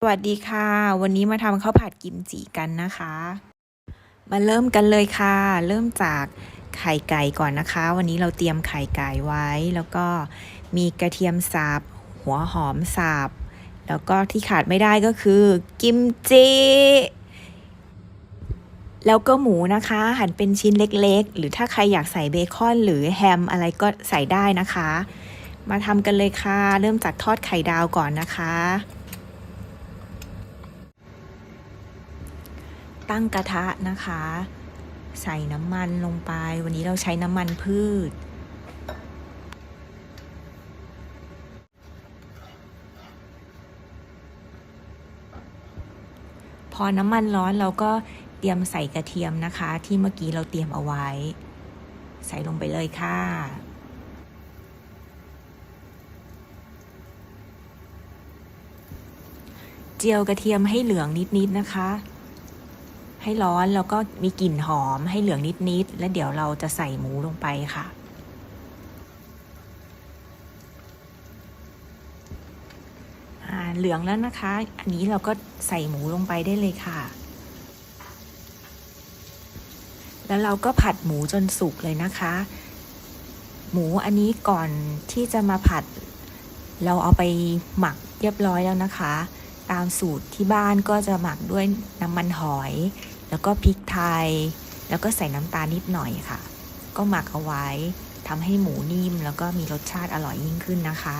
สวัสดีค่ะ วันนี้มาทำข้าวผัดกิมจิกันนะคะ มาเริ่มกันเลยค่ะ เริ่มจากไข่ไก่ก่อนนะคะ วันนี้เราเตรียมไข่ไก่ไว้ แล้วก็มีกระเทียมสับหัวหอมสับแล้วก็ที่ขาดไม่ได้ก็คือ กิมจิแล้วก็หมูนะคะ หั่นเป็นชิ้นเล็กๆ หรือถ้าใครอยากใส่เบคอนหรือแฮมอะไรก็ใส่ได้นะคะ มาทำกันเลยค่ะ เริ่มจากทอดไข่ดาวก่อนนะคะ ตั้งกระทะนะคะ ใส่น้ำมันลงไป วันนี้เราใช้น้ำมันพืช พอน้ำมันร้อนเราก็เตรียมใส่กระเทียมนะคะ ที่เมื่อกี้เราเตรียมเอาไว้ ใส่ลงไปเลยค่ะเจียวกระเทียมให้เหลืองนิดๆนะคะ ให้ร้อนแล้วก็มีกลิ่นหอมให้เหลืองนิดๆ แล้วเดี๋ยวเราจะใส่หมูลงไปค่ะ เหลืองแล้วนะคะ อันนี้เราก็ใส่หมูลงไปได้เลยค่ะ แล้วเราก็ผัดหมูจนสุกเลยนะคะ หมูอันนี้ก่อนที่จะมาผัด เราเอาไปหมักเรียบร้อยแล้วนะคะตามสูตรที่บ้านก็จะหมักด้วยน้ำมันหอย แล้วก็พริกไทย แล้วก็ใส่น้ำตาลนิดหน่อยค่ะ ก็หมักเอาไว้ทำให้หมูนิ่ม แล้วก็มีรสชาติอร่อยยิ่งขึ้นนะคะ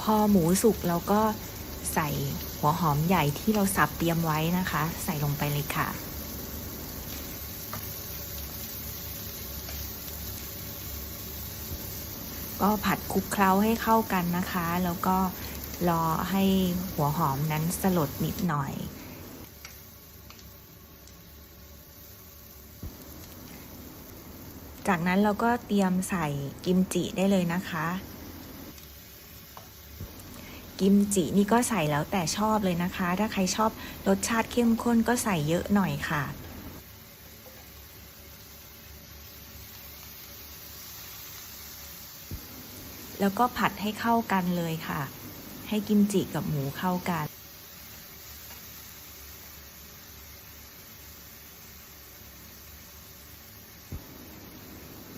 พอหมูสุกเราก็ใส่หัวหอมใหญ่ที่เราสับเตรียมไว้นะคะ ใส่ลงไปเลยค่ะ ก็ผัดคลุกเคล้าให้เข้ากันนะคะ แล้วก็รอให้หัวหอมนั้นสลดนิดหน่อย จากนั้นเราก็เตรียมใส่กิมจิได้เลยนะคะ กิมจินี่ก็ใส่แล้วแต่ชอบเลยนะคะ ถ้าใครชอบรสชาติเข้มข้นก็ใส่เยอะหน่อยค่ะ แล้วก็ผัดให้เข้ากันเลยค่ะ ให้กิมจิกับหมูเข้ากัน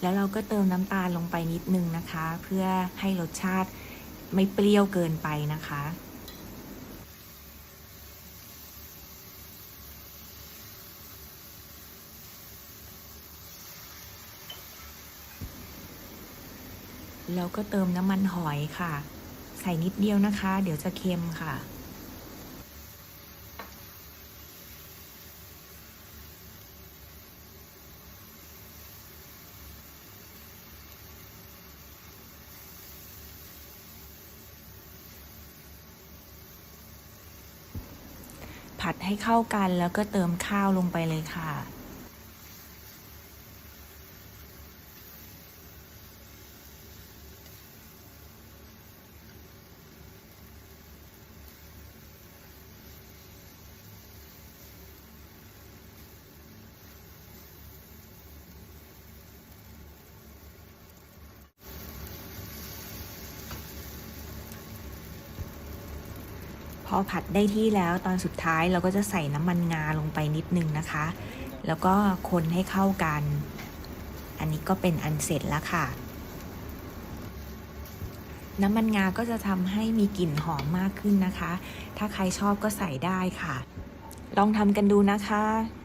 แล้วเราก็เติมน้ำตาลลงไปนิดนึงนะคะ เพื่อให้รสชาติไม่เปรี้ยวเกินไปนะคะ แล้วก็เติมน้ำมันหอยค่ะ ใส่นิดเดียวนะคะ เดี๋ยวจะเค็มค่ะผัดให้เข้ากันแล้วก็เติมข้าวลงไปเลยค่ะ อผัดได้ที่แล้วตอนสุดท้ายเราก็จะใส่น้ำมันงาลงไปนิดนึงนะคะ แล้วก็คนให้เข้ากัน อันนี้ก็เป็นอันเสร็จแล้วค่ะ น้ำมันงาก็จะทำให้มีกลิ่นหอมมากขึ้นนะคะ ถ้าใครชอบก็ใส่ได้ค่ะ ลองทำกันดูนะคะ